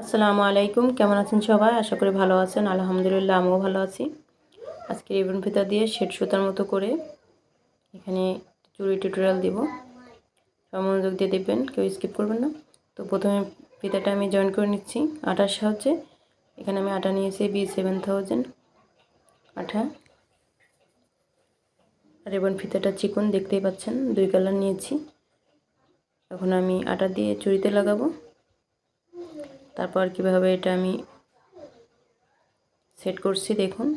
আসসালামু আলাইকুম। কেমন আছেন সবাই? আশা করি ভালো আছেন। আলহামদুলিল্লাহ, আমিও ভালো আছি। আজকে রিবন ফিতা দিয়ে শেড সুতার মতো করে এখানে চুরি টিউটোরিয়াল দিব। মনোযোগ দিয়ে দেখবেন, কেউ স্কিপ করবেন না। তো প্রথমে ফিতাটা আমি জয়েন করে নিচ্ছি। আটার সাহায্যে। এখানে আমি আটা নিয়েছি বি সেভেন থাউজেন্ড আঠা। আর এবং ফিতাটা চিকন, দেখতেই পাচ্ছেন, দুই কালার নিয়েছি। এখন আমি আটা দিয়ে চুরিতে লাগাবো। তারপর কীভাবে এটা আমি সেট করছি দেখুন।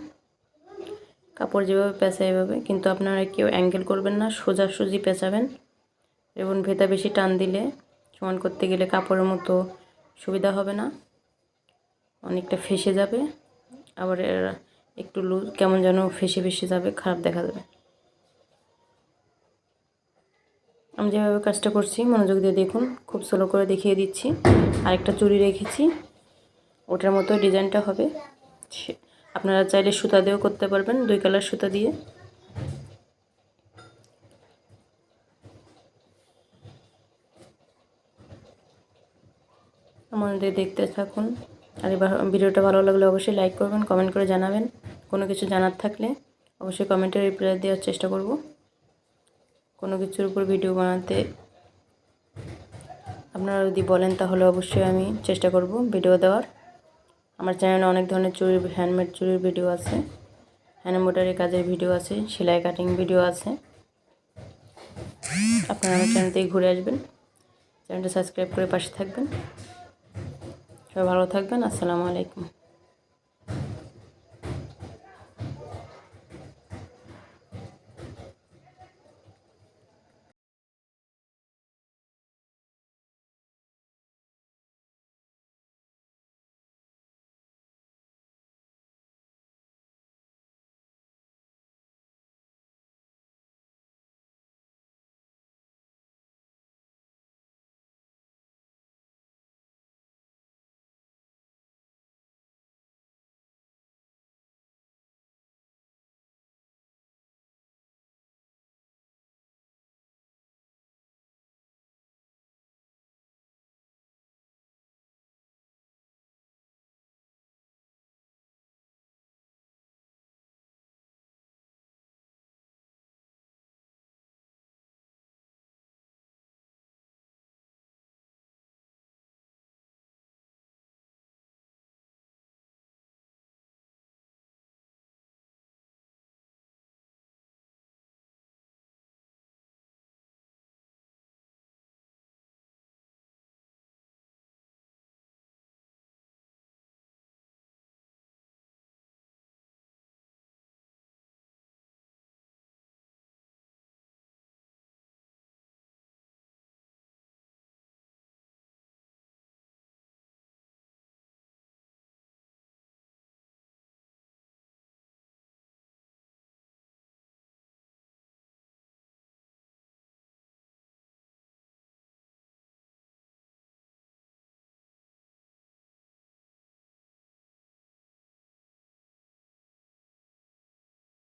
কাপড় যেভাবে পেঁচা এভাবে, কিন্তু আপনারা কেউ অ্যাঙ্গেল করবেন না, সোজাসুজি পেঁচাবেন। এবং ভেতা বেশি টান দিলে সমান করতে গেলে কাপড়ের মতো সুবিধা হবে না। অনেকটা ফেসে যাবে, আবার একটু লুজ কেমন যেন ফেসে ফেসে যাবে, খারাপ দেখা যাবে। আমি যেভাবে কাজটা করছি, মনোযোগ দিয়ে দেখুন, খুব স্লো করে দেখিয়ে দিচ্ছি। আরেকটা চুড়ি রেখেছি, ওটার মতো ডিজাইনটা হবে। আপনারা চাইলে সুতা দিয়েও করতে পারবেন, দুই কালার সুতা দিয়ে। আমাদের দেখতে থাকুন। আর এবার ভিডিওটা ভালো লাগলে অবশ্যই লাইক করবেন কমেন্ট করে জানাবেন। কোনো কিছু জানার থাকলে অবশ্যই কমেন্টে রিপ্লাই দেওয়ার চেষ্টা করব। কোনো কিছুর উপর ভিডিও বানাতে আপনারা যদি বলেন তাহলে অবশ্যই আমি চেষ্টা করব ভিডিও দেওয়ার। আমার চ্যানেলে অনেক ধরনের চুরির হ্যান্ডমেড চুরির ভিডিও আছে। হ্যান্ড এম্ব্রয়ডারি কাজের ভিডিও আছে, সেলাই কাটিং ভিডিও আছে। আপনারা আমার চ্যানেল থেকে ঘুরে আসবেন। চ্যানেলটা সাবস্ক্রাইব করে পাশে থাকবেন। সবাই ভালো থাকবেন। আসসালামু আলাইকুম।